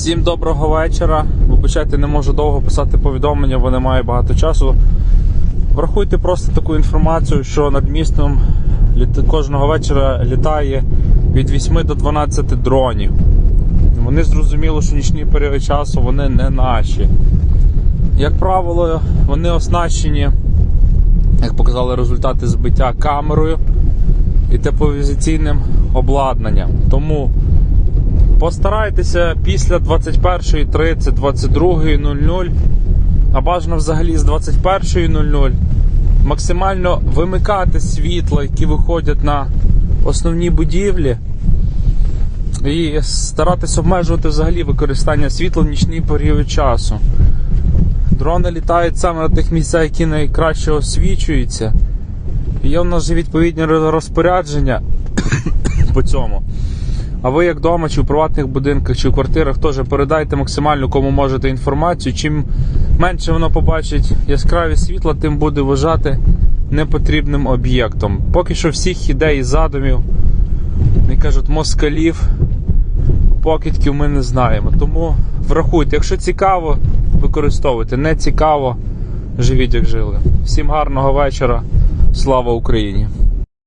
Всім доброго вечора. Вибачайте, не можу довго писати повідомлення, бо немає багато часу. Врахуйте просто таку інформацію, що над містом кожного вечора літає від 8 до 12 дронів. Вони зрозуміло, що нічний період часу вони не наші. Як правило, вони оснащені, як показали результати збиття камерою і тепловізаційним обладнанням. Тому Постарайтеся після 21.30, 22.00, а бажано взагалі з 21.00 максимально вимикати світла, які виходять на основні будівлі, і старатись обмежувати взагалі використання світла в нічний період часу. Дрони літають саме на тих місцях, які найкраще освічуються. Є в нас же відповідні розпорядження по цьому. А ви як вдома, чи в приватних будинках, чи в квартирах теж передайте максимально кому можете інформацію. Чим менше воно побачить яскраві світла, тим буде вважати непотрібним об'єктом. Поки що всіх ідей і задумів, як кажуть, москалів, покидьків ми не знаємо. Тому врахуйте, якщо цікаво, використовуйте. Не цікаво, живіть як жили. Всім гарного вечора. Слава Україні!